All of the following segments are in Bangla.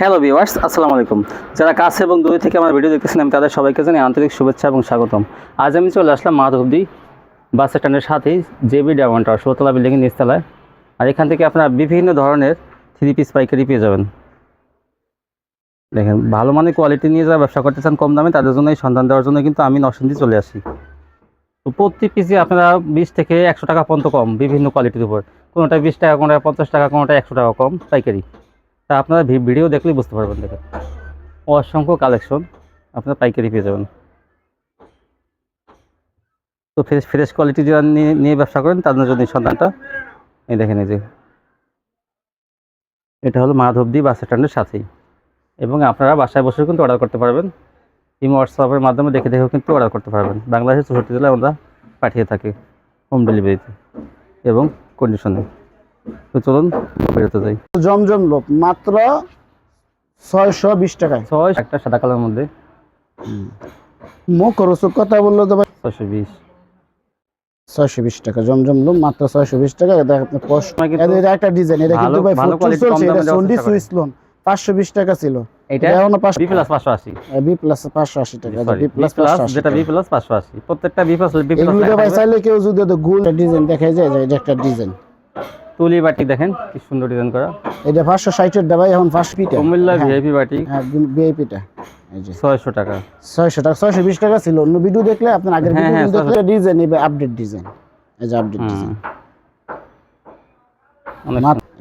হ্যালো ভিউয়ার্স আসসালামু আলাইকুম। যারা কাছে এবং দূরে থেকে আমার ভিডিও দেখতেছেন, আমি তাদের সবাইকে জানাই আন্তরিক শুভেচ্ছা এবং স্বাগতম। আজ আমি চলে আসলাম মাধবদী বাস স্ট্যান্ডের সাথেই জেবি ডায়মন্ড টাওয়ার ষোলতলা বিল্ডিংয়ের নিচতলায়। আর এখান থেকে আপনারা বিভিন্ন ধরনের থ্রি পিস পাইকারি পেয়ে যাবেন। দেখেন, ভালো মানের কোয়ালিটি নিয়ে যারা ব্যবসা করতে চান কম দামে, তাদের জন্য এই সন্ধান দেওয়ার জন্য কিন্তু আমি নরসিংদী চলে আসি। তো প্রতি পিসে আপনারা বিশ থেকে একশো টাকা পর্যন্ত কম, বিভিন্ন কোয়ালিটির উপর। কোনোটা বিশ টাকা কোনোটা পঞ্চাশ টাকা কোনোটা একশো টাকা কম পাইকারি। তা আপনারা ভিডিও দেখলেই বুঝতে পারবেন দেখেন। অসংখ্য কালেকশন আপনারা পাইকারি পেয়ে যাবেন। তো ফ্রেশ ফ্রেশ কোয়ালিটি যারা নিয়ে নিয়ে ব্যবসা করেন, তাদের জন্য সন্ধানটা। এই দেখেন এই যে। এটা হলো মাধবদী বাস স্ট্যান্ডের সাথেই। এবং আপনারা বাসায় বসে কিন্তু অর্ডার করতে পারবেন। ইমো হোয়াটসঅ্যাপের মাধ্যমে দেখে দেখেও কিন্তু অর্ডার করতে পারবেন। বাংলাদেশের চৌষট্টি জেলায় আমরা পাঠিয়ে থাকি হোম ডেলিভারিতে এবং কন্ডিশনে তো চলুন বেরোতে যাই। জমজম লোক মাত্র ছয়শো বিশ টাকায়। ছয় একটা সাদা কালার মধ্যে। মুখ রসুক কথা বলল তো ভাই। ছয়শো বিশ। ছয়শো বিশ টাকা জমজম লোক মাত্র ছয়শো বিশ টাকা আপনি কষ্ট এটা একটা ডিজাইন এটা কিন্তু ভাই চলছে এটা সন্ডি সুইস লোন পাঁচশো বিশ টাকা ছিল। এটা এখনও পাঁচশো বি প্লাস পাঁচশো আশি। বি প্লাস পাঁচশো আশি টাকা বি প্লাস যেটা বি প্লাস পাঁচশো আশি। প্রত্যেকটা বি প্লাস বি এগুলো ভাই চাইলে কেউ যদি গুল ডিজাইন দেখা যায় এটা একটা ডিজাইন তুলি বাটি দেখেন কি সুন্দর ডিজাইন করা। এটা পাঁচশো ষাটের ভাই এখন ফার্স্ট পিটা কুমিল্লা ভিআইপি বাটি। হ্যাঁ ভিআইপিটা ছয়শো টাকা। ছয়শো টাকা ছয়শো বিশ টাকা ছিল। অন্য ভিডিও দেখলে আপনার আগের হ্যাঁ, ভিডিও হ্যাঁ, দেখলে ডিজাইন এবার আপডেট ডিজাইন এই যে আপডেট ডিজাইন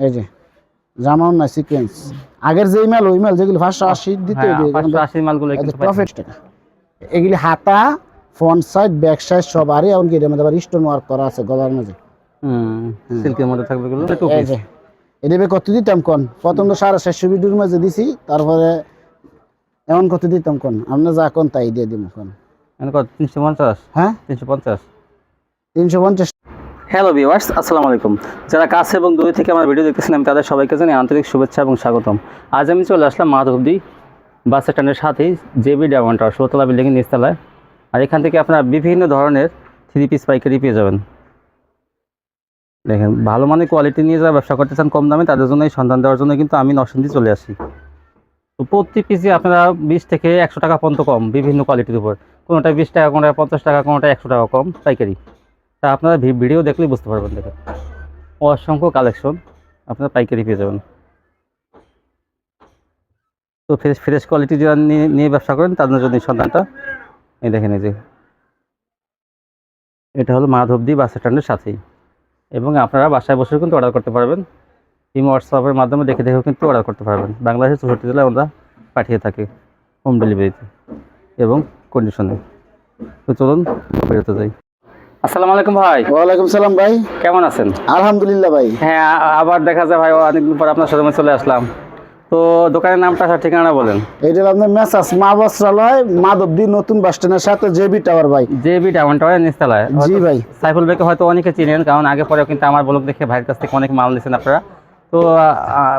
এই যে। না সিকোয়েন্স আগের যে ইমেল ওই ইমেল যেগুলো পাঁচশো আশি দিতে হ্যাঁ, আশি মালগুলো প্রফিট টাকা। এগুলি হাতা ফ্রন্ট সাইড ব্যাক সাইড সব আরই এমনকি এটার মধ্যে আবার স্টোন ওয়ার্ক করা আছে গলার মাঝে। সিল্কের মধ্যে থাকবে এগুলো? টু পিস এটা এবার কত দিতাম কোন? প্রথম তো সাড়ে চারশো ভিডিওর মাঝে দিছি তারপরে এমন কত দিতাম কোন? আপনি যা কোন তাই দিয়ে দিব কোন। মানে কত তিনশো পঞ্চাশ? হ্যাঁ? তিনশো পঞ্চাশ। তিনশো পঞ্চাশ। হ্যালো ভিউয়ার্স আসসালামু আলাইকুম। যারা কাছে এবং দূরে থেকে আমার ভিডিও দেখতেছেন আমি তাদের সবাইকে জানি আন্তরিক শুভেচ্ছা এবং স্বাগতম। আজ আমি চলে আসলাম মাধবদী বাস স্ট্যান্ডের সাথেই জেবি ডায়মন্ড টাওয়ার ষোলতলা বিল্ডিংয়ের নিচতলায়। আর এখান থেকে আপনারা বিভিন্ন ধরনের থ্রি পিস পাইকারি পেয়ে যাবেন। দেখেন, ভালো মানের কোয়ালিটি নিয়ে যারা ব্যবসা করতে চান কম দামে, তাদের জন্য এই সন্ধান দেওয়ার জন্য কিন্তু আমি নরসিংদী চলে আসি। তো প্রতি পিসে আপনারা বিশ থেকে একশো টাকা পর্যন্ত কম, বিভিন্ন কোয়ালিটির উপর। কোনোটা বিশ টাকা কোনোটা পঞ্চাশ টাকা কোনোটা একশো টাকা কম, পাইকারি। তা আপনারা ভিডিও দেখলেই বুঝতে পারবেন, দেখেন। অসংখ্য কালেকশন আপনারা পাইকারি পেয়ে যাবেন। তো ফ্রেশ ফ্রেশ কোয়ালিটি যারা নিয়ে নিয়ে ব্যবসা করেন, তাদের জন্য এই সন্ধানটা। এই দেখেন এই যে। এটা হলো মাধবদী বাস স্ট্যান্ডের সাথেই। এবং আপনারা বাসায় বসেও কিন্তু অর্ডার করতে পারবেন। ইমো হোয়াটসঅ্যাপের মাধ্যমে দেখে দেখেও কিন্তু অর্ডার করতে পারবেন। বাংলাদেশের চৌষট্টি জেলায় আমরা পাঠিয়ে থাকি হোম ডেলিভারিতে এবং কন্ডিশনে তো চলুন বেরোতে যাই। আসসালামু আলাইকুম ভাই। ওয়ালাইকুম সালাম ভাই। কেমন আছেন? আলহামদুলিল্লাহ ভাই। হ্যাঁ আবার দেখা যায় ভাই অনেকদিন পর আপনার সাথে চলে আসলাম। তো দোকানের নামটা স্যার ঠিকানা বলেন। এটা আপনার মেসাস মা বস্ত্রালয় মাধবদি নতুন বাস স্ট্যান্ডের সাথে জেবি টাওয়ার ভাই। জেবি টাওয়ার টাওয়ার নিস্তালয়। জি ভাই। সাইফুল ভাইকে হয়তো অনেকে চিনেন কারণ আগে পরে কিন্তু আমার ব্লগ দেখে ভাইয়ের কাছ থেকে অনেক মাল নিয়েছেন আপনারা। তো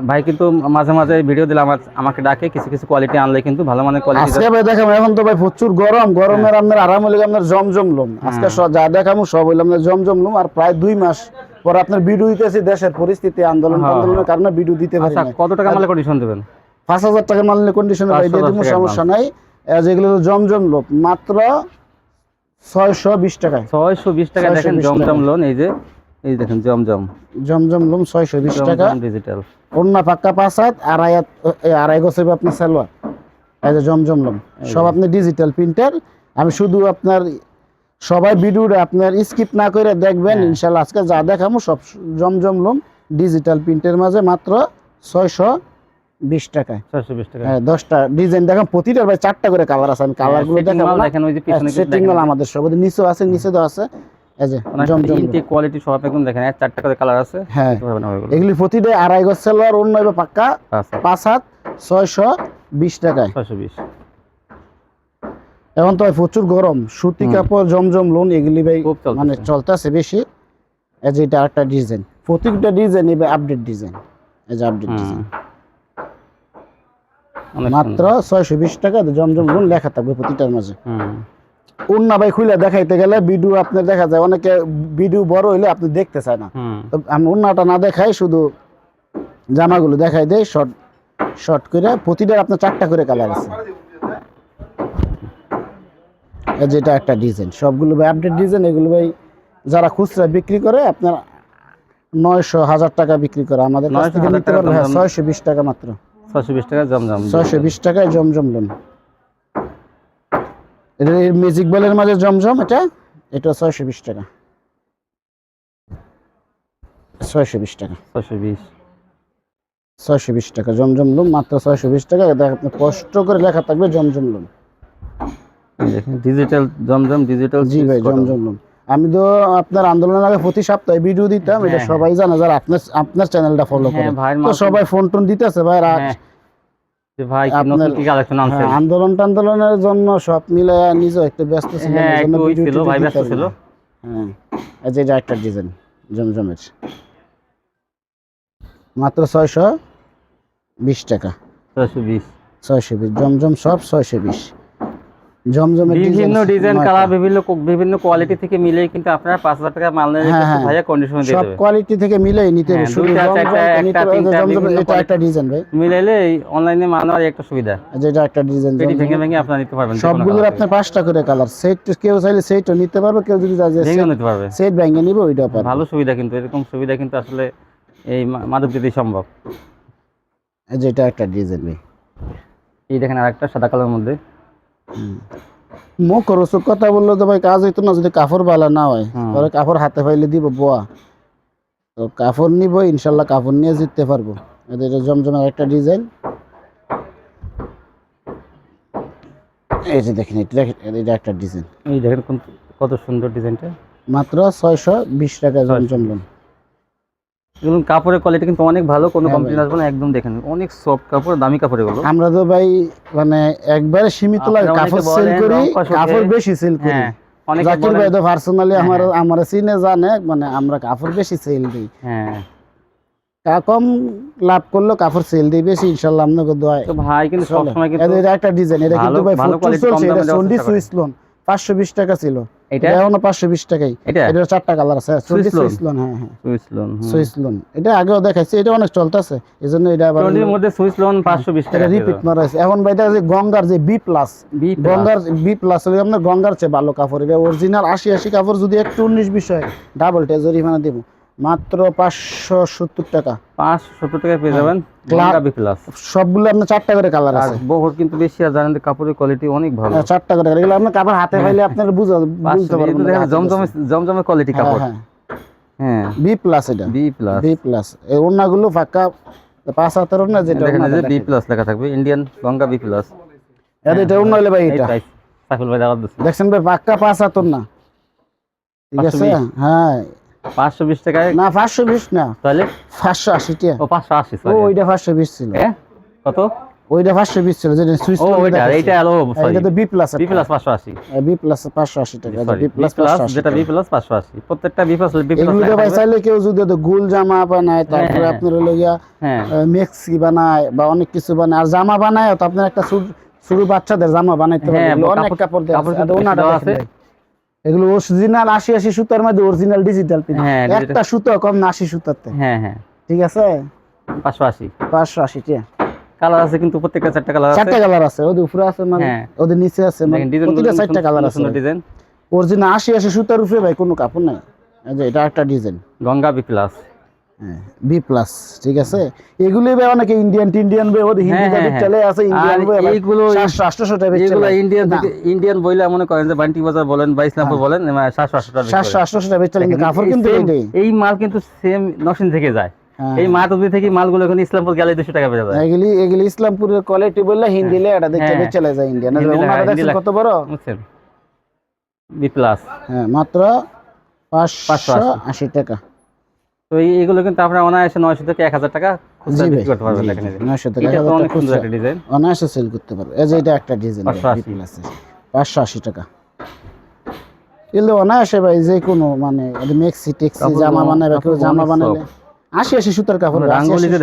ভাই কিন্তু মাঝে মাঝে ভিডিও দিলে আমার আমাকে ডাকে কিছু কিছু কোয়ালিটি আনলে কিন্তু ভালো মানের কোয়ালিটি আজকে ভাই দেখাবো এখন তো ভাই প্রচুর গরম গরমের আপনার আরাম হলে আপনার জমজম লোম। আজকে যা দেখাবো সব হইল আপনার জমজম লোম আর প্রায় দুই মাস পর আপনার ভিডিও দিতেছি দেশের পরিস্থিতি আন্দোলন হ্যাঁ, আন্দোলনের কারণে ভিডিও দিতে পারি আচ্ছা কত টাকা মালে কন্ডিশন দেবেন? পাঁচ হাজার টাকা মানলে কন্ডিশন ভাই দিয়ে 5,000 দিব সমস্যা নাই। যেগুলো জমজম লোক মাত্র ছয়শো বিশ টাকায়। ছয়শো বিশ টাকা 620 দেখেন টাকা। জমজম লোন এই যে এই দেখেন জমজম। জমজম লোম ছয়শো বিশ টাকা। ডিজিটাল অন্য পাক্কা পাঁচ হাত আড়াই আড়াই গোছ হবে আপনার সালোয়ার। এই যে জমজম লোম। সব আপনি ডিজিটাল প্রিন্টার আমি শুধু আপনার সবাই ভিডিওটা আপনার স্কিপ না করে দেখবেন হ্যাঁ। ইনশাল্লাহ আজকে যা দেখামো সব জমজম লোম ডিজিটাল প্রিন্টের মাঝে মাত্র ছয়শো বিশ টাকায় ছয়শো বিশ টাকা। হ্যাঁ দশটা ডিজাইন দেখেন প্রতিটার ভাই চারটা করে কালার আছে আমি কালারগুলো setting দেখাবো মাল দেখেন ওই যে পিছনে সেটিং আমাদের সব নিচেও আছে নিচে তো আছে। এই জমজম কোয়ালিটি সব একদম দেখেন? চারটা করে কালার আছে হ্যাঁ। দেখতে পারবেন ওইগুলো। এগুলি। প্রতিটা আড়াই গজ সালোয়ার অন্য হবে পাক্কা পাঁচ হাত। ছয়শো বিশ টাকায়। ছয়শো বিশ। এখন তো প্রচুর গরম সুতি কাপড় জমজম লোন এগুলি ভাই মানে চলতেছে বেশি। এই যে এটা একটা ডিজাইন প্রত্যেকটা ডিজাইন এবার আপডেট ডিজাইন এই যে আপডেট ডিজাইন মাত্র। ছয়শো বিশ টাকা জমজম লোন লেখা থাকবে প্রতিটার মাঝে। ভাই খুলে দেখাইতে গেলে ভিডিও আপনার দেখা যায়। অনেকে ভিডিও বড় হইলে আপনি দেখতে চায় না। তো আমি না দেখাই শুধু জামাগুলো দেখাই দেই শর্ট শর্ট করে। প্রতিটার আপনার চারটা করে কালার আছে। যেটা একটা ডিজাইন সবগুলো ভাই আপডেট ডিজাইন এগুলো ভাই যারা খুচরা বিক্রি করে আপনার নয়শো হাজার টাকা বিক্রি করে। আমাদের কাছ থেকে নিতে পারবে হ্যাঁ ছয়শো বিশ টাকা মাত্র। ছশো বিশ টাকা জমজম। ছয়শো বিশ টাকায় জমজম লোন এটা ম্যাজিক বলের মাঝে জমজম এটা? এটা ছয়শো বিশ টাকা। ছয়শো বিশ টাকা। ছশো বিশ। ছয়শো বিশ টাকা জমজম লোন মাত্র ছয়শো বিশ টাকা। আপনি কষ্ট করে লেখা থাকবে জমজম দেখেন ডিজিটাল জমজম ডিজিটাল জি ভাই জমজম লোন আমি তো আপনার আন্দোলনের আগে প্রতি সপ্তাহে ভিডিও দিতাম এটা হ্যাঁ, সবাই জানে যারা আপনার আপনার চ্যানেলটা ফলো করে। তো সবাই ফোন টোন দিতেছে ভাই হ্যাঁ। ভাই নতুন কি কালেকশন আনছেন? হ্যাঁ, আন্দোলন জন্য সব মিলে নিজে একটু ব্যস্ত হ্যাঁ একটু ছিল ভাই ব্যস্ত ছিল। হ্যাঁ এই যে একটা ডিজাইন জমজমের। মাত্র ছয়শো বিশ টাকা। ছশো বিশ। ছয়শো বিশ জমজম সব ছয়শো বিশ। জমজমের বিভিন্ন ডিজাইন কালার বিভিন্ন বিভিন্ন কোয়ালিটি থেকে মিলে কিন্তু আপনারা পাঁচ হাজার টাকা মাল নিলে হ্যাঁ, হ্যাঁ। ভাইয়া কন্ডিশন দিয়ে সব কোয়ালিটি থেকে মিলেই নিতে হবে। হ্যাঁ, শুধু জমজম জমজম এটা একটা ডিজাইন ভাই। মিলাইলে অনলাইনে মাল নেওয়ার একটা সুবিধা। এই যে এটা একটা ডিজাইন পেটি ভেঙে ভেঙে আপনারা নিতে পারবেন সবগুলোর আপনার পাঁচটা করে কালার সেট কেউ চাইলে সেটও নিতে পারবে কেউ যদি চায় যে নিতে পারবে। সেট ভেঙে নিবে ওইটাও পারবে। ভালো সুবিধা কিন্তু এরকম সুবিধা কিন্তু আসলে এই মা- মাদক দিতেই সম্ভব। এই যে এটা একটা ডিজাইন ভাই। এই দেখেন আরেকটা সাদা কালার মধ্যে। মুখ রসুক কথা বলল তো ভাই কাজ হইতো না যদি কাপড় বালা না হয়। পরে কাপড় হাতে পাইলে দিব বোয়া তো কাপড় নিব ইনশাল্লাহ কাপড় নিয়ে জিততে পারব। এটা জমজমের একটা ডিজাইন এই যে দেখেন এটা এটা একটা ডিজাইন এই দেখেন কত সুন্দর ডিজাইনটা মাত্র ছয়শো বিশ টাকা জমজম লোন এগুলো কাপড়ের কোয়ালিটি কিন্তু অনেক ভালো কোনো হ্যাঁ কমপ্লেন আসবে না একদম দেখেন অনেক সফট কাপড় দামি কাপড় এগুলো। আমরা তো ভাই মানে একবারে সীমিত লাগে কাপড় সেল করি কাপড় বেশি সেল করি। হ্যাঁ অনেকে জাকির ভাই তো পার্সোনালি হ্যাঁ, আমার হ্যাঁ। আমার সিনে জানে মানে আমরা কাপড় বেশি সেল দিই। হ্যাঁ। কম লাভ করল কাপড় সেল দিই বেশি ইনশাল্লাহ আপনাকে দোয়ায় তো ভাই কিন্তু। সবসময় কিন্তু এটা একটা ডিজাইন এটা কিন্তু ভাই ভালো ফুটুল চলছে এটা সন্ডি সুইস লোন পাঁচশো বিশ টাকা ছিল। এটা? এখন এখনও পাঁচশো বিশ টাকাই। এটা? চারটা কালার আছে। Swiss lawn? হ্যাঁ হ্যাঁ। Swiss lawn Swiss lawn. এটা আগেও দেখাইছি এটা অনেক চলতেছে। এই জন্য এটা আবার টোয়েন্টির মধ্যে সুইস লোন পাঁচশো বিশ টাকা রিপিট মারা আছে এখন ভাই যে গঙ্গার যে বি প্লাস বি গঙ্গার বি প্লাস হলে আপনার গঙ্গার চেয়ে ভালো কাপড়। এটা অরিজিনাল আশি আশি কাপড় যদি একটু উনিশ বিশ হয় ডাবল টেজরি মানে দেবো। মাত্র পাঁচশো সত্তর টাকা। পাঁচশো সত্তর টাকায় পেয়ে যাবেন প্লাস সবগুলো আপনার চারটা করে কালার আছে। বহর কিন্তু বেশি আর জানেন কাপড়ের কোয়ালিটি অনেক ভালো। হ্যাঁ, চারটা করে এগুলো আপনার কাপড় হাতে পাইলে আপনার বুঝা বুঝতে পারবেন দেখেন জমজমে কোয়ালিটি কাপড়। হ্যাঁ। হ্যাঁ। বি প্লাস এটা। বি প্লাস বি প্লাস এই ওড়নাগুলো ফাঁকা পাঁচ হাতের ওড়না যেটা বি প্লাস লেখা থাকবে ইন্ডিয়ান গঙ্গা বি প্লাস এটা এটা ওড়না হলে ভাই এটা। সাইফুল ভাই দাওয়াত দেখছেন ভাই পাক্কা পাঁচ হাতের না ঠিক আছে? 520 হ্যাঁ পাঁচশো বিশ টাকায়? না পাঁচশো বিশ না। তাহলে? পাঁচশো আশি টাকা ও পাঁচশো আশি ও ওইটা পাঁচশো বিশ ছিল। হ্যাঁ কত? ওইটা পাঁচশো বিশ ছিল যেটা সুইচ ও ওইটা এইটা আলো সরি এটা তো বি প্লাস বি প্লাস পাঁচশো আশি। বি প্লাস পাঁচশো আশি টাকা বি প্লাস যেটা বি প্লাস পাঁচশো আশি। প্রত্যেকটা বি প্লাস বি প্লাস এগুলো ভাই চাইলে কেউ যদি তো গোল জামা বানায় তারপরে হ্যাঁ। আপনার হলো গিয়া হ্যাঁ মেক্সি বানায় বা অনেক কিছু বানায়। আর জামা বানায় তো আপনার একটা শুরু শুরু বাচ্চাদের জামা বানাইতে পারে হ্যাঁ, অনেক কাপড়- কাপড় দেওয়া আছে। এগুলো অরিজিনাল আশি আশি সুতার মধ্যে অরিজিনাল ডিজিটাল হ্যাঁ, একটা সুতো কম না আশি সুতাতে। হ্যাঁ হ্যাঁ। ঠিক আছে? পাঁচশো আশি। পাঁচশো আশি ঠিক। কালার আছে কিন্তু প্রত্যেকটা চারটা কালার আছে। চারটা কালার আছে ওদের উপরে আছে মানে হ্যাঁ। ওদের নিচে আছে মানে প্রতিটা চারটা কালার আছে। ডিজাইন অরিজিনাল আশি আশি সুতার উপরে ভাই কোনো কাপড় নাই। যে এটা একটা design Ganga B plus B plus ঠিক আছে? এগুলি ভাই অনেকে ইন্ডিয়ান টিন্ডিয়ান ভাই ওদের হিন্দি হ্যাঁ, গাড়ি হ্যাঁ, চলে আছে ইন্ডিয়ান ভাই এইগুলো সাতশো আটশো টাকা এগুলো ইন্ডিয়ান ইন্ডিয়ান বইলে মনে করেন যে বান্টি বাজার বলেন বা ইসলামপুর বলেন এমন সাতশো আটশো টাকা বিক্রি সাতশো করে। আটশো টাকা বেচে দেখেন, কাপড় এই কিন্তু এই মাল কিন্তু সেম নসিন থেকে যায়। হ্যাঁ। এই মাতুবি থেকে মালগুলো এখন ইসলামপুর গেলে দুশো টাকা পেয়ে যায়। এগুলি এগুলি ইসলামপুরের কোয়ালিটি বললে হিন্দি লে এটা দেখতে হ্যাঁ। চলে যায় ইন্ডিয়ান ওনারা দেখছেন কত বড়? বুঝছেন? বি প্লাস হ্যাঁ মাত্র পাঁচশো 580 আশি টাকা। তো এই এগুলো কিন্তু আপনার অনায়াসে নয়শো থেকে এক হাজার টাকা খুচরা জি ভাই, বিক্রি করতে পারবেন জি, দেখেন এই যে। নয়শো টাকা, এটা এক তো হাজার অনেক সুন্দর একটা ডিজাইন। অনায়াসে সেল করতে পারবে। এই যে এটা একটা ডিজাইন পাঁচশো আশি। টাকা। এগুলো অনায়াসে ভাই যে কোনো মানে মেক্সি টেক্সি জামা বানাবে কেউ জামা অনেক আশি আশি সুতার কাপড়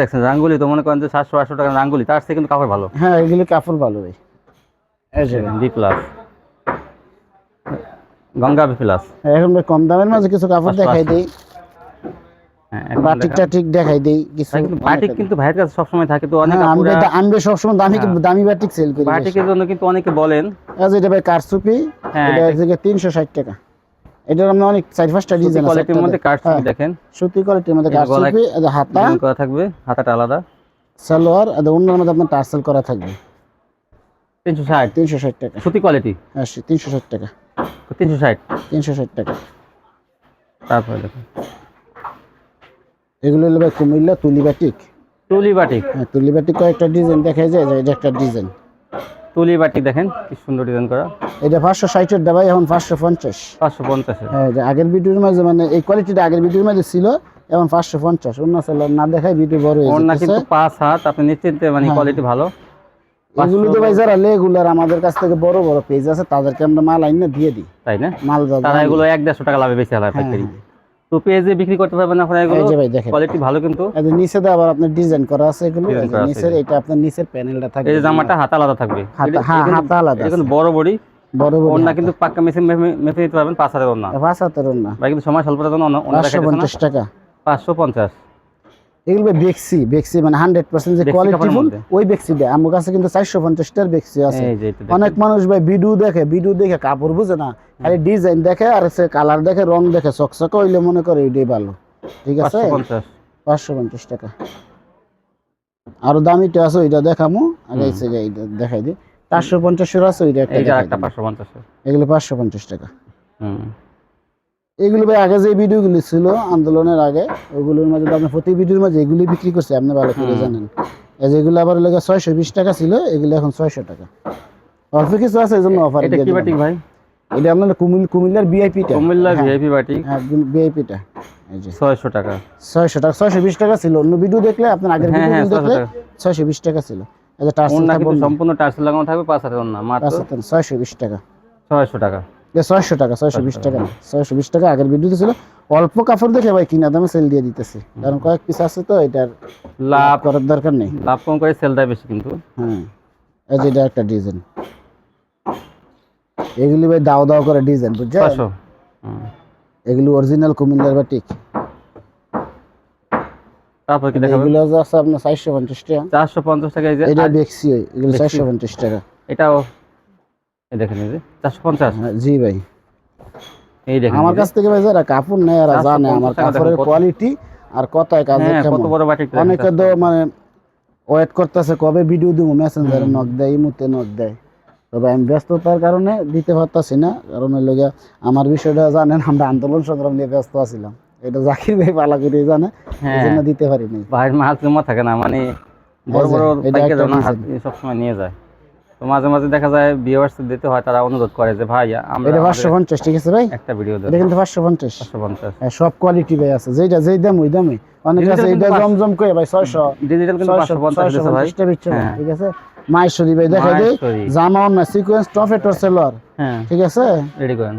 দেখছেন রাঙ্গুলি তো মনে করেন যে সাতশো আটশো টাকা রাঙ্গুলি তার থেকে কিন্তু কাপড় ভালো। হ্যাঁ এগুলি কাপড় ভালো ভাই। B plus Ganga B plus এখন ভাই কম দামের মাঝে কিছু কাপড় 580 দেখাই দিই। হ্যাঁ এখন বাটিক টাটিক দেখাই দেই কিছু বাটিক কিন্তু ভাইয়ের কাছে সবসময় থাকে তো অনেক হ্যাঁ, আমি আপুরা তো- আমি তো সবসময় দামি হ্যাঁ। দামি বাটিক সেল করি বাটিকের জন্য কিন্তু অনেকে বলেন। যে এটা ভাই কারসুপি এটা থেকে তিনশো ষাট টাকা। এটার আমরা অনেক ডিজাইন আছে কোয়ালিটির মধ্যে হ্যাঁ। দেখেন। সুতি কোয়ালিটির মধ্যে কারসুপি হাতা। করা থাকবে হাতাটা আলাদা। সালোয়ার আর অন্যের মধ্যে আপনার টার্সেল করা থাকবে। তিনশো ষাট। তিনশো ষাট টাকা। সুতি কোয়ালিটি হ্যাঁ তিনশো ষাট টাকা। তিনশো ষাট। তিনশো ষাট টাকা। তারপরে দেখুন। এগুলো হলো ভাই কুমিল্লা তুলি বাটিক তুলি বাটিক হ্যাঁ তুলি বাটিক কয়েকটা ডিজাইন দেখা যায় যে এটা একটা ডিজাইন তুলি বাটিক দেখেন কি সুন্দর ডিজাইন করা। এটা পাঁচশো ষাটের দাবাই এখন পাঁচশো পঞ্চাশ। পাঁচশো পঞ্চাশের হ্যাঁ যে আগের ভিডিওর মাঝে মানে এই কোয়ালিটিটা আগের ভিডিওর মাঝে ছিল এখন পাঁচশো পঞ্চাশ। অন্য সেলার না দেখায় ভিডিও বড় হয়ে যাচ্ছে কিন্তু পাঁচ হাত আপনি নিশ্চিন্তে মানে হ্যাঁ। কোয়ালিটি ভালো। এগুলো তো ভাই যারা লেগুলার আমাদের কাছ থেকে বড় বড় পেজ আছে তাদেরকে আমরা মাল আইনে দিয়ে দিই। তাই না? মাল তারা এগুলো এক দেড়শো টাকা লাভে বেশি হালায় হ্যাঁ, পাইকারি তো পেজে বিক্রি করতে পারবেন আপনারা এগুলো। ভাই দেখেন। কোয়ালিটি ভালো কিন্তু। এই যে নিচে দা আবার আপনার ডিজাইন করা আছে এগুলো। নিচের এটা আপনার নিচের প্যানেলটা থাকে এই যে জামাটা হাত আলাদা থাকবে। হ্যাঁ, হাতা আলাদা এখন বড় বড়ি। বড় বড় কিন্তু পাক্কা মেশিন মেপে নিতে পারবেন পাঁচ হাজার ওড়না পাঁচ হাতের না ভাই কিন্তু সময় স্বল্পতার জন্য অন্য- অন্য পাঁচশো না টাকা। পাঁচশো পঞ্চাশ। এগুলো বেক্সি বেক্সি মানে হান্ড্রেড পার্সেন্ট যে কোয়ালিটি ফুল। ওই বেক্সিটা আমার কাছে কিন্তু চারশো পঞ্চাশটার বেক্সি আছে। অনেক মানুষ ভাই ভিডিও দেখে ভিডিও দেখে কাপড় বুঝে না। খালি ডিজাইন দেখে আর সে কালার দেখে রং দেখে চকচকে হইলে মনে করে এটাই ভালো। ঠিক আছে? পাঁচশো পঞ্চাশ। পঞ্চাশ টাকা। আরও দামিটা আছে ওইটা দেখামু। আগে এইটা দেখাই দিই। চারশো পঞ্চাশের আছে ওইটা একটা। পাঁচশো পঞ্চাশের। এগুলো পাঁচশো পঞ্চাশ টাকা। হুম। এগুলো ভাই আগে যে ভিডিওগুলি ছিল আন্দোলনের আগে ওগুলোর মাঝে আপনি প্রতি ভিডিওর মাঝে এগুলি বিক্রি করছে আপনি ভালো করে জানেন। এই যেগুলো আবার লেগে ছয়শো বিশ টাকা ছিল এগুলো এখন ছয়শো টাকা। অল্প কিছু আছে এই জন্য অফার এটা কি বাটিক ভাই? এটা আপনার কুমিল কুমিল্লার বিআইপিটা কুমিল্লা ভিআইপি বাটিক হ্যাঁ বিআইপিটা এই যে। ছয়শো টাকা। ছয়শো টাকা ছয়শো বিশ টাকা ছিল। অন্য ভিডিও দেখলে আপনার আগের হ্যাঁ হ্যাঁ ভিডিও দেখলে ছয়শো বিশ টাকা ছিল। কিন্তু বললাম সম্পূর্ণ টার্সেল লাগানো থাকবে পাঁচ হাজার ওড়না মাত্র। ছয়শো বিশ টাকা। ছয়শো টাকা। ছয়শো টাকা ছয়শো বিশ টাকা ছয়শো বিশ টাকা আগের ভিডিওতে ছিল। অল্প কাপড় দেখে ভাই কিনা দামে সেল দিয়ে দিতেছি। কারণ কয়েক পিস আছে তো এটার লাভ করার দরকার নেই। লাভ কম করে সেল দেয় বেশি কিন্তু। হ্যাঁ এই যে এটা একটা ডিজাইন এগুলি ভাই দাও দাও করে ডিজাইন ছয়শো। এগুলি অরিজিনাল কুমিল্লার বাটিক তারপর কি দেখাবেন? এগুলো আছে আপনার চারশো পঞ্চাশ টাকা। চারশো পঞ্চাশ টাকা এই যে এটা বেক্সি এগুলো Bexi। চারশো পঞ্চাশ টাকা। এটাও দেখেন চারশো পঞ্চাশ? হ্যাঁ, জি ভাই। এই দেখেন আমার কাছ থেকে ভাই যারা কাপড় নেয় এরা জানে আমার কাপড়ের কোয়ালিটি আর কথায় কাজে হ্যাঁ কত বড় বাটিক অনেকে তো মানে ওয়েট করতেছে কবে ভিডিও দিব? মেসেঞ্জারে নক দেয় ইমুতে নক দেয়। তবে আমি ব্যস্ততার কারণে দিতে পারতাছি না। কারণ ওই লোকে আমার বিষয়টা জানেন আমরা আন্দোলন সংগ্রাম নিয়ে ব্যস্ত আছিলাম। এটা জাকির ভাই পালা করে জানে হ্যাঁ। জন্য দিতে পারিনি। ভাইয়ের জমা থাকে না মানে বড় বড় সবসময় নিয়ে যায়। তো মাঝে মাঝে দেখা যায় ভিউয়ার্স দিতে হয় তারা অনুরোধ করে যে ভাই আমরা এটা পাঁচশো আমাদের পঞ্চাশ ঠিক আছে ভাই? একটা ভিডিও দেন এটা কিন্তু পাঁচশো পঞ্চাশ। হ্যাঁ, সব কোয়ালিটি ভাই আছে। যেটা যেই দাম ওই দামে। অনেক আছে পাঁচ- জমজম করে ভাই ছয়শো ডিজিটাল কিন্তু পাঁচশো পঞ্চাশ দিচ্ছে ভাই। হ্যাঁ। ঠিক আছে? মায়েশ্বরী ভাই দেখাই দেই। জামা না সিকোয়েন্স টফেটোর সেলর হ্যাঁ। ঠিক আছে? রেডি করেন।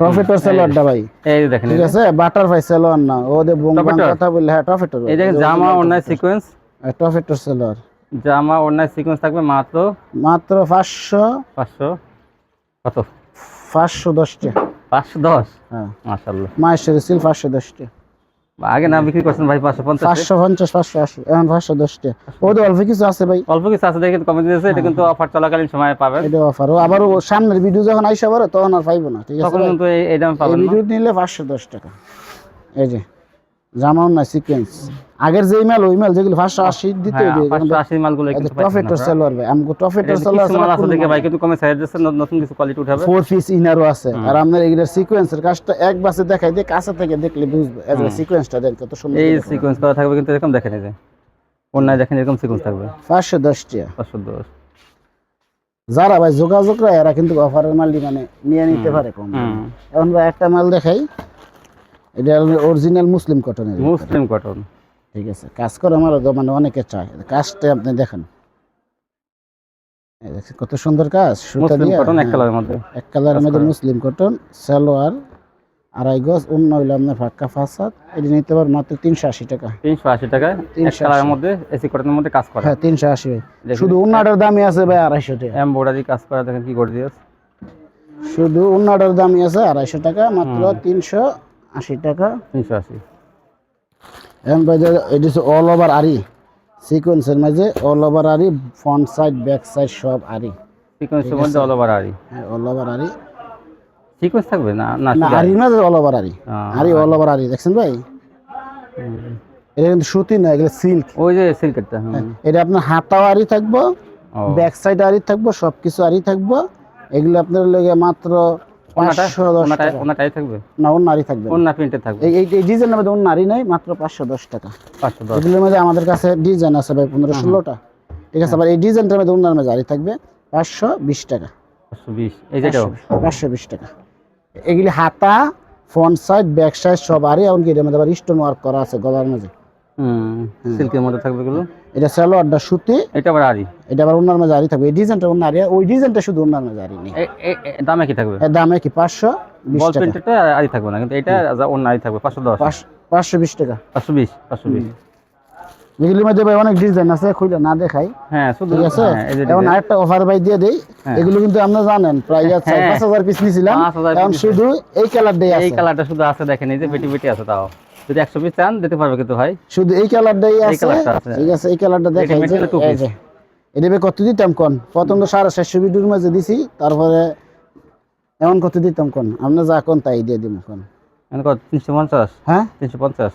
টফেটোর সেলরটা ভাই। এই দেখেন ঠিক আছে? বাটারফ্লাই সেলর না। ওদের বঙ্গান কথা বললে হ্যাঁ টফেটোর এই দেখেন জামা অন্যায় সিকোয়েন্স টফেটোর সেলর জামা অন্যায় সিকোয়েন্স থাকবে মাত্র? মাত্র পাঁচশো। পাঁচশো? কত? পাঁচশো দশটা পাঁচশো দশ? হ্যাঁ। মাশাল্লাহ মায়েশ্বরী সিল পাঁচশো দশটা আগে না বিক্রি করছেন ভাই পাঁচশো পঞ্চাশ? পাঁচশো পঞ্চাশ পাঁচশো আশি এখন পাঁচশো দশটা ওদের অল্প কিছু আছে ভাই। অল্প কিছু আছে দেখে কমে দিয়েছে এটা কিন্তু অফার চলাকালীন সময় পাবেন। এটা অফার ও আবার সামনের ভিডিও যখন আইসা পারে তখন আর পাইবো না ঠিক আছে তখন কিন্তু এই- দামে পাবেন ভিডিও নিলে পাঁচশো দশ টাকা। এই যে। না সিকোয়েন্স আগের যে ইমেল ওই ইমেল যেগুলো পাঁচশো আশি দিতে হ্যাঁ আশি মালগুলো কিন্তু। সেলর ভাই সেলর মাল আছে দেখে ভাই কিন্তু কমে দিচ্ছে নতুন কিছু কোয়ালিটি উঠাবে? ফোর পিস ইনারও আছে। আর আপনার এগুলোর সিকোয়েন্সের কাজটা এক বাসে দেখাই দিয়ে কাছে থেকে দেখলে বুঝবে। যে সিকোয়েন্সটা দেন কত সুন্দর এই সিকোয়েন্স করা থাকবে কিন্তু এরকম দেখেন এই যে। অন্যায় দেখেন এরকম সিকোয়েন্স থাকবে। পাঁচশো দশ টাকা পাঁচশো দশ। যারা ভাই যোগাযোগরা এরা কিন্তু অফারের মালই মানে নিয়ে নিতে পারে কম। এখন ভাই একটা মাল দেখাই। এটা অরিজিনাল মুসলিম কটনের মুসলিম কটন ঠিক আছে কাজ করে আমার মানে অনেকে চায়। কাজটা আপনি দেখেন। কত সুন্দর কাজ সুতা দিয়ে কটন এক হ্যাঁ, কালারের মধ্যে। এক কালারের মধ্যে মুসলিম কটন সালোয়ার আড়াই গজ অন্য হইল আপনার ফাঁকা ফাঁসাদ। এটি নিতে পার মাত্র তিনশো আশি টাকা। তিনশো আশি এক 380 কালারের মধ্যে এসি কটনের মধ্যে কাজ করা। হ্যাঁ তিনশো আশি। শুধু অন্যটার দামই আছে ভাই আড়াইশো টাকা। এমব্রয়ডারি কাজ করা দেখেন কি করে দিয়েছে শুধু অন্যটার দামই আছে আড়াইশো টাকা মাত্র তিনশো আশি টাকা। তিনশো আশি। এখন এটি হচ্ছে অল ওভার আরি সিকোয়েন্সের মাঝে all over aari front side back side সব আরি সিকোয়েন্সের মধ্যে অল ওভার আরি হ্যাঁ অল ওভার আরি সিকোয়েন্স থাকবে না? না আরি না অল ওভার আরি আরি অল ওভার আরি দেখছেন ভাই? এটা কিন্তু সুতি না এগুলো সিল্ক ওই যে সিল্কেরটা হুম। এটা আপনার হাতাও আরি থাকব ব্যাক সাইড আরি থাকব সব কিছু আরি থাকব। এগুলো আপনার লেগে মাত্র ওনাটা পাঁচশো দশ ওনাটা টাকা। ওনাটাই থাকবে? না অন্য থাকবে প্রিন্টে থাকবে? এই এই- এই ডিজাইনের মধ্যে অন্য নাই মাত্র পাঁচশো দশ টাকা। পাঁচশো দশ। এগুলোর মধ্যে আমাদের কাছে ডিজাইন আছে ভাই পনেরো ষোলোটা। ঠিক আছে আবার এই ডিজাইনটার মধ্যে অন্যান্য মধ্যে থাকবে পাঁচশো বিশ টাকা। পাঁচশো বিশ। এই যেটাও পাঁচশো বিশ টাকা। এগুলি হাতা ফ্রন্ট সাইড ব্যাক সাইড সব আরি এমনকি এটার মধ্যে আবার স্টোন ওয়ার্ক করা আছে গলার মাঝে সিল্কের মধ্যে থাকবে এগুলো? এটা সালোয়ারটা সুতি। এটা আবার আরি এটা আবার মাঝে আরি থাকবে। এই ডিজাইনটা অন্য আরি ওই ডিজাইনটা শুধু মাঝে আরি নেই। দামে কি থাকবে? দামে কি পাঁচশো বিশ বল টাকা। প্রিন্টেরটা আরি থাকবে না কিন্তু এটা যা অন্য আরি থাকবে পাঁচশো দশ। পাঁচ- পাঁচশো বিশ টাকা। পাঁচশো বিশ পাঁচশো বিশ। এগুলির মধ্যে ভাই অনেক ডিজাইন আছে খুলে না দেখাই। হ্যাঁ শুধু ঠিক আছে? হ্যাঁ, এই যে এখন আরেকটা অফার বাই দিয়ে দেই। হ্যাঁ। এগুলো কিন্তু আপনারা জানেন প্রায় হ্যাঁ। পাঁচ হাজার পিস নিয়েছিলাম এখন শুধু এই কালার দিয়ে এই কালারটা শুধু আছে দেখেন এই যে বেটি বেটি আছে তাও। যদি একশো পিস চান দিতে পারবে কিন্তু ভাই। শুধু এই কালারটাই আছে। ঠিক আছে এই কালারটা দেখাই যে। এটা কত দিতাম কোন? প্রথম তো সাড়ে চারশো ভিডিওর মাঝে দিছি তারপরে এমন কত দিতাম কোন? আপনি যা কোন তাই দিয়ে দিব কোন। মানে কত? তিনশো পঞ্চাশ? হ্যাঁ? তিনশো পঞ্চাশ?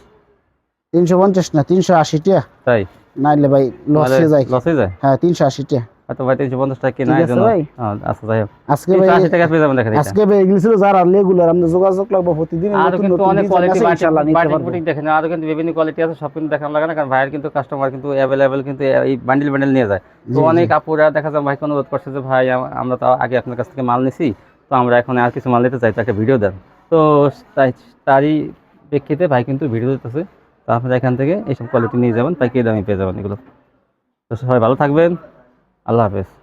তিনশো পঞ্চাশ না তিনশো আশি টাকা তাই? নাইলে ভাই লস হয়ে যায়। লস হয়ে যায়? হ্যাঁ তিনশো আশি টাকা হয়তো ভাই তিনশো পঞ্চাশ টাকা কেনা ঠিক এই আছে জন্য ভাই। আচ্ছা যাই হোক। আজকে ভাই আশি টাকা পেয়ে যাবেন দেখেন আজকে ভাই এগুলো ছিল যারা রেগুলার আমরা যোগাযোগ লাগবো প্রতিদিন আরও কিন্তু অনেক কোয়ালিটি ইনশাআল্লাহ নিতে পারব। দেখেন আরও কিন্তু বিভিন্ন কোয়ালিটি আছে সব কিন্তু দেখানো লাগে না কারণ ভাইয়ের কিন্তু কাস্টমার কিন্তু অ্যাভেলেবেল কিন্তু এই বান্ডিল বান্ডিল নিয়ে যায়। তো অনেক আপুরা দেখা যায় ভাইকে অনুরোধ করছে যে ভাই আমরা তো আগে আপনার কাছ থেকে মাল নিছি তো আমরা এখন আর কিছু মাল নিতে চাই তাকে ভিডিও দেন। তো তাই তারই প্রেক্ষিতে ভাই কিন্তু ভিডিও দিতেছে। তো আপনারা এখান থেকে এইসব কোয়ালিটি নিয়ে যাবেন পাইকারি দামে পেয়ে যাবেন এগুলো। তো সবাই ভালো থাকবেন। আল্লাহ হাফেজ।